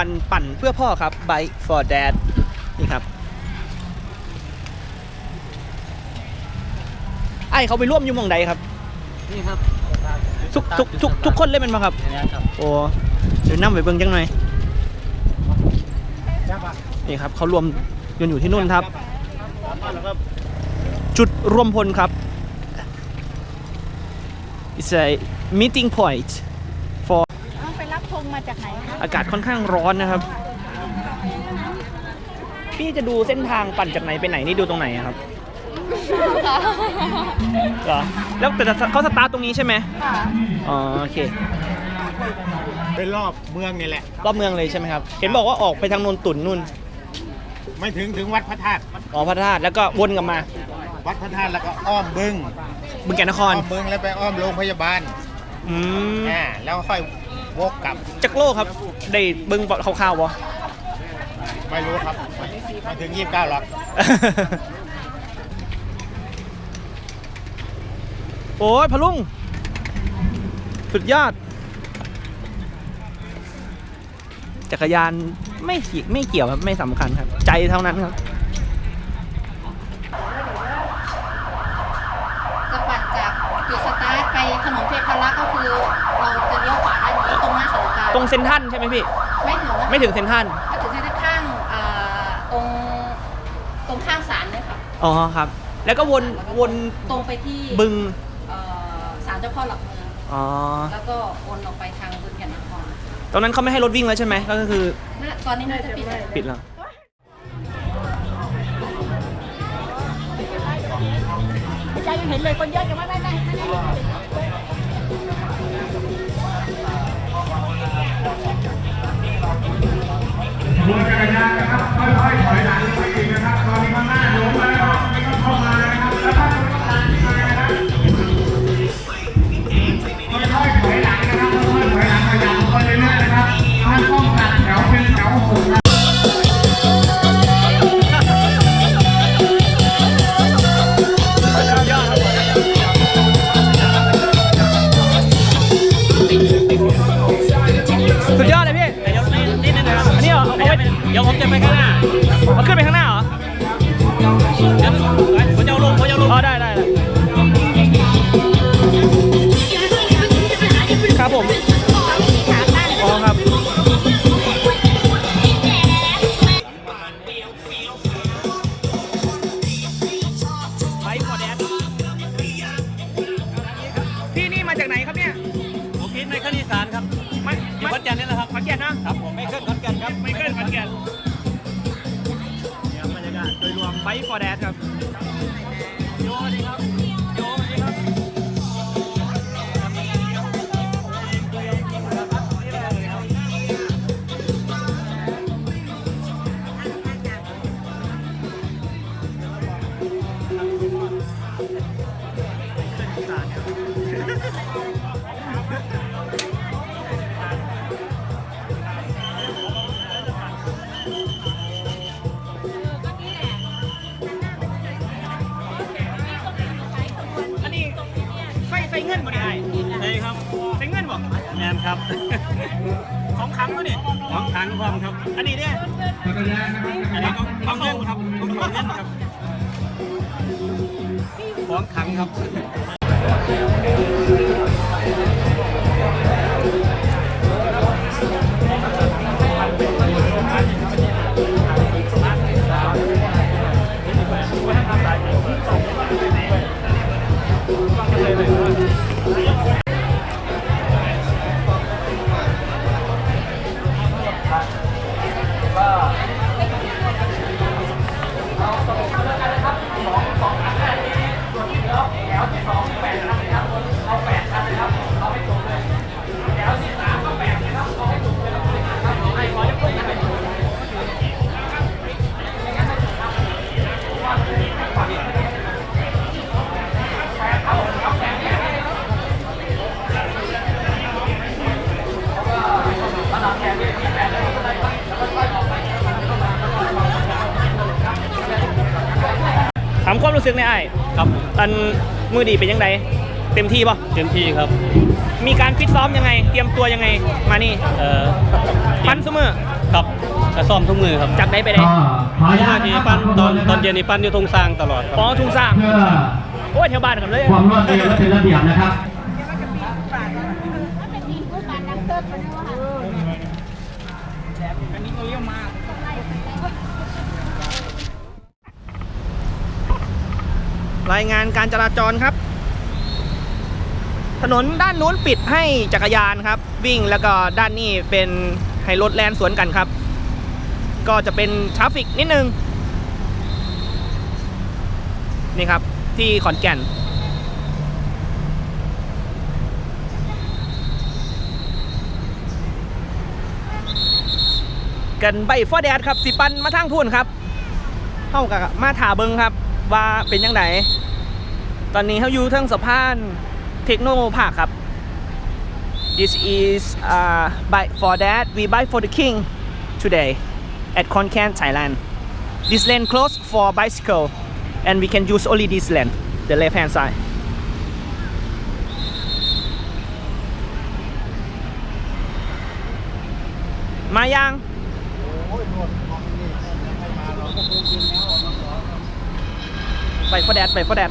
ปั่นปั่นเพื่อพ่อครับ Bike for Dad นี่ครับ ไอ้เขาไปร่วมอยุ่หมองใดครับ นี่ครับทุกทุกทุกทุกคนเล่นมันมาครับ นี่ครับโอ้เดี๋ยวนั่งไปเบิ่งจังหน่อย นี่ครับเขารวมกันอยู่ที่นู่นครับ จุดรวมพลครับ It's a meeting point for เอาไปรับธง มาจากไหนคะอากาศค่อนข้างร้อนนะครับ พี่จะดูเส้นทางปั่นจากไหนไปไหนนี่ดูตรงไหนอะครับเหรอแล้วแต่เขาสตาร์ทตรงนี้ใช่ไหมค่ะอ๋อโอเค เป็นรอบเมืองนี่แหละ รอบเมืองเลยใช่ไหมครับ เห็นบอกว่าออกไปทางนนตุนนู่น ไม่ถึงถึงวัดพระธาตุอ๋อพระธาตุแล้วก็วนกลับมา วัดพระธาตุแล้วก็อ้อมบึงบึงแก่นนคอ้อรมบึงแล้วไปอ้อมโรงพยาบาลอืมอ่าแล้วค่อย วกกลับจักโลครับ ได้เบึงคร่าวๆวะไม่รู้ครับไม่ถึงยี่สิบเก้าหรอกโอ้ยพะลุง สุดยอด จักรยานไม่เกี่ยวไม่เกี่ยวครับ ไม่สำคัญครับ ใจเท่านั้นครับจะปั่นจากจุดสตาร์ทไปถนนเทพรักษ์ก็คือ ตรงเซนทรันใช่ไหมพี่ ไม่ถึงนะไม่ถึงเซนทรันไม่ถึงเส้นข้างอ่าตรงตรงข้างศาลเลยค่ะอ๋อครับ แล้วก็วนวนตรงไปที่บึงเอ่อศาลเจ้าพ่อหลักเมืองอ๋อแล้วก็วนออกไปทางบึงแก่นนครตรงนั้นเขาไม่ให้รถวิ่งแล้วใช่ไหมก็คือน่าตอนนี้น่าจะปิดแล้ว ปิดแล้วใจยังเห็นเลยคนเยอะจังว่าไม่ไม่ รวมจักรยานนะครับค่อยๆถอยหลัง ไฟฟอร์แดดครับโยสวัสดีครับ ครับ ของขังก็นี่ของขังความครับ อันนี้เนี่ยอันนี้ของของเงินครับของเงินครับ ของขังครับ ถามความรู้สึกในไอ้ายครับอันมือดีเป็นยังไงเต็มที่ป่ะเต็มที่ครับมีการฟิตซ้อมยังไง เตรียมตัวยังไง มานี่เอ่อมันเสมอคครับจะซ่อมทุกมือครับจากไหนไปไหนก็ขออนุญาตทีนะครับปั้นตอนขบคุณะครับตอนเย็นนี่ปั้นอยู่ตรงสร้างตลอดครับ อ๋อทุ่งสร้างเพื่อโอ้ยแถวบ้านกันเลย ความรวดเร็วและเป็นระเบียบนะครับ รายงานการจราจรครับ ถนนด้านนู้นปิดให้จักรยานครับ วิ่งแล้วก็ด้านนี้เป็นให้รถแลนสวนกันครับ ก็จะเป็นทราฟฟิกนิดนึง นี่ครับที่ขอนแก่นกันใบฟอแดดครับสิปันมาทางพูนครับเข้ากับมาถาเบิงครับ ว่าเป็นยังไงตอนนี้เขาอยู่ทั้งสะพานเทคโนพาร์คครับ this is uh, buy for that we buy for the king today at Khon Kaen Thailand this lane closed for bicycle and we can use only this lane the left hand side มายัง ไป ไปฟอร์แดดไปฟอร์แดด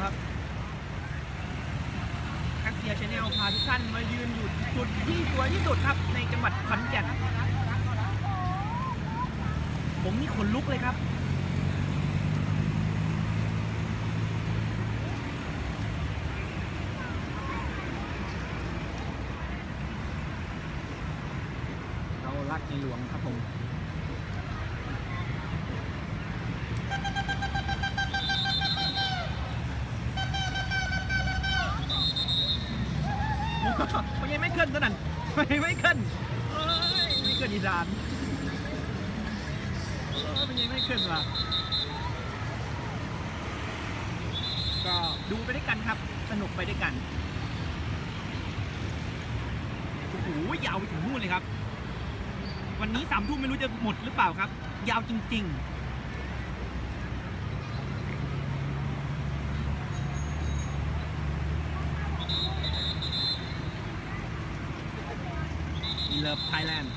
ครับแคคเซียชาแนลพาทุกท่านมายืนอยู่จุดที่สวยที่สุดครับ ในจังหวัดขอนแก่น ผมนี่ขนลุกเลยครับ เรารักในหลวงครับผม มันยังไม่ขึ้นซะนั่นมันยังไม่ขึ้นเอ้ยไม่ขึ้นอีสานเออมันยังไม่ขึ้นว่ะ ก็ ดูไปด้วยกันครับ สนุกไปด้วยกันโอ้โหยาวไปถึงนู่นเลยครับ วันนี้สามทุ่มไม่รู้จะหมดหรือเปล่าครับ ยาวจริงๆ Love Thailand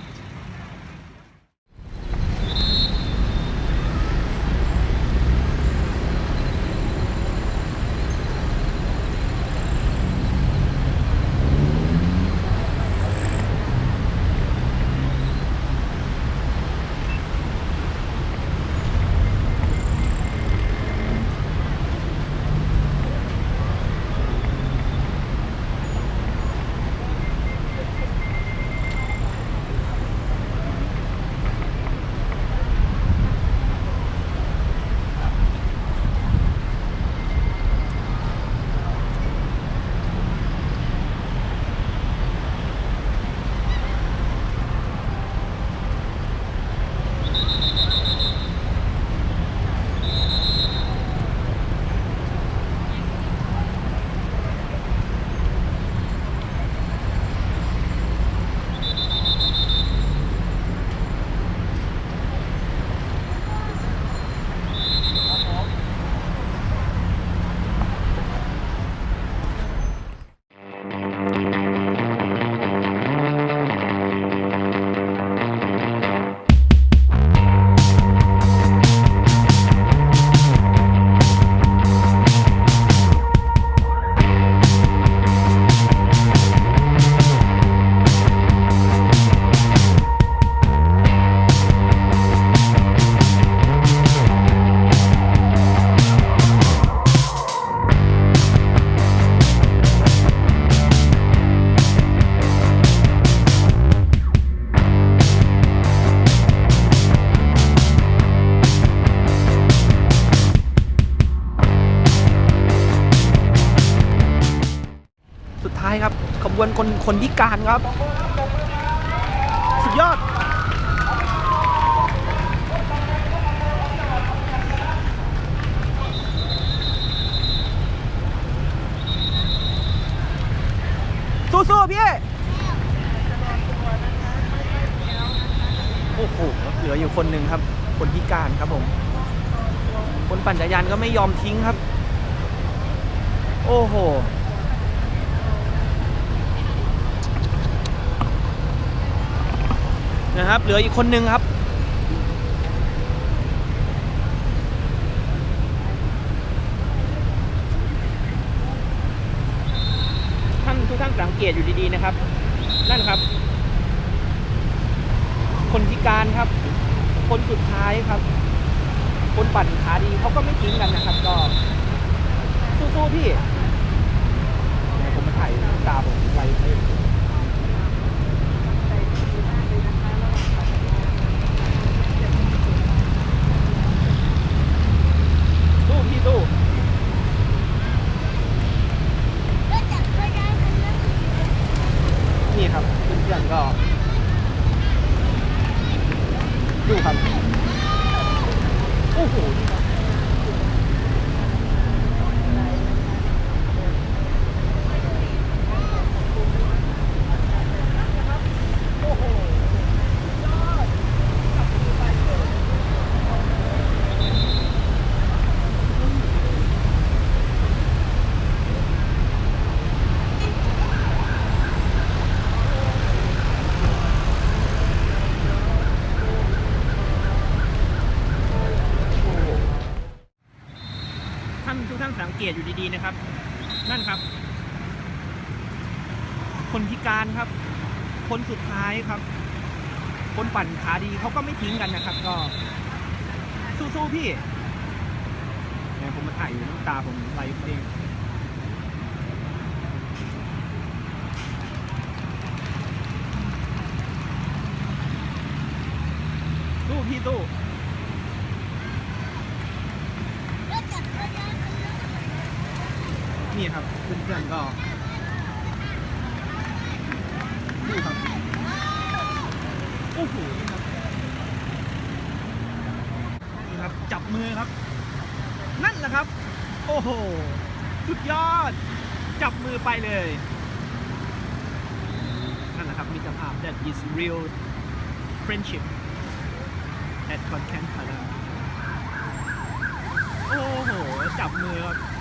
บวนคนคนพิการครับ สุดยอด สู้ๆพี่โอ้โหเหลืออยู่คนหนึ่งครับ คนพิการครับผม คนปั่นจักรยานก็ไม่ยอมทิ้งครับ โอ้โห นะครับ เหลืออีกคนหนึ่งครับ ท่านทุกท่านสังเกตอยู่ดีๆนะครับ นั่นครับ คนพิการครับ คนสุดท้ายครับ คนปั่นขาดีเขาก็ไม่ทิ้งกันนะครับก็สู้ๆพี่ผมมาถ่ายตาผมไว้ ให้สู้พี่สู้นี่ครับเพื่อนๆก็ ดูครับ โอ้โหนี่ครับโอ้โหยอดขับมือไปเลยโอ้โหท่านทุกท่านสังเกตอยู่ดีๆนะครับ นั่นครับ คนพิการครับ คนสุดท้ายครับ คนปั่นขาดีเขาก็ไม่ทิ้งกันนะครับ ก็ สู้ๆพี่เนี่ยผมมาถ่ายอยู่น้ำตาผมไหลเองสู้พี่สู้นี่ครับเพื่อนๆก็ดูครับ โอ้โหนี่ครับนี่ครับ จับมือครับ นั่นแหละครับ โอ้โห สุดยอด จับมือไปเลย นั่นแหละครับมิตรภาพ that is real friendship at Content Pala โอ้โห จับมือครับ